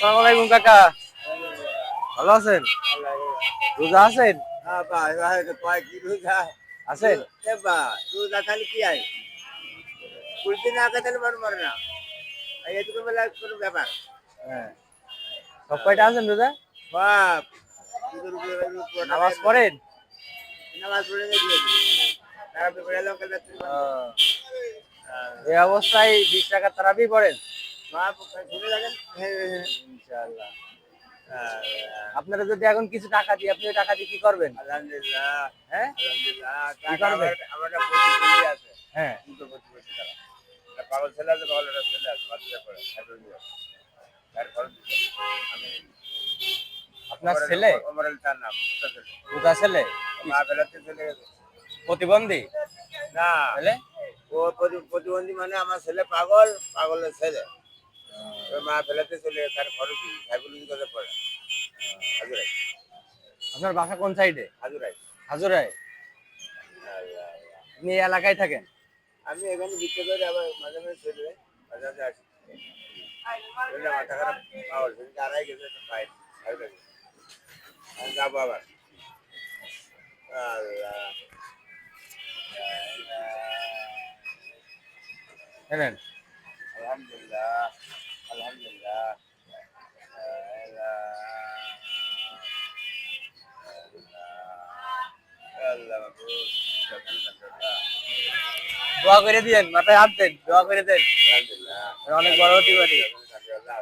আসসালামু আলাইকুম কাকা। ভালো আছেন? রোজা আছেন? হ্যাঁ আছেন? রোজা খালি কি আই কুলতে না তাহলে মন মরে না। এটুকু বেলা কোনো ব্যাপার? হ্যাঁ। সব কয়টা আছেন রোজা? বাপ নামাজ পড়েন? নামাজ পড়ে বেড়ে এই অবস্থায় বিশ টাকা তারাবি পড়েন? বাপ শুনে থাকেন হ্যাঁ হ্যাঁ হ্যাঁ। আপনারা যদি এখন কিছু টাকা দিই আপনি ওই টাকা দিয়ে কি করবেন? আলহামদুলিল্লাহ। হ্যাঁ? টাকা আমার আমার প্রতিবন্ধী আছে। হ্যাঁ। দুটো প্রতিবন্ধী তারা। একটা ছেলে আছে পাগল ছেলে আছে বাচ্চা পড়ে খাইতে দিয়ে তার খরচ দিতে আমি আপনার ছেলে? ওমর আলী তার নাম ছোট ছেলে? মা বেলাতে চলে গেছে। প্রতিবন্ধী? না। ছেলে? ও প্রতি- প্রতিবন্ধী মানে আমার ছেলে পাগল পাগলের ছেলে। মা ফেলাতে চলে তার খরচ দিই সাইকুল কথা পড়ে। হাজুরাই। আপনার বাসা কোন সাইডে? হাজুরাই। হাজুরায় আপনি এই এলাকায় থাকেন? আমি এখানে বিক্রি করে আবার মাঝে মাঝে চলে যাই মাঝে মাঝে আসি। মাথা খারাপ আড়াই গেছে আমি যাব আবার। আল্লাহ আলহামদুলিল্লাহ। আলহামদুলিল্লাহ দোয়া করে দিয়েন মাথায় হাত দেন দোয়া করে দেন। আলহামদুলিল্লাহ। অনেক বড় হতে পারি ইনশাআল্লাহ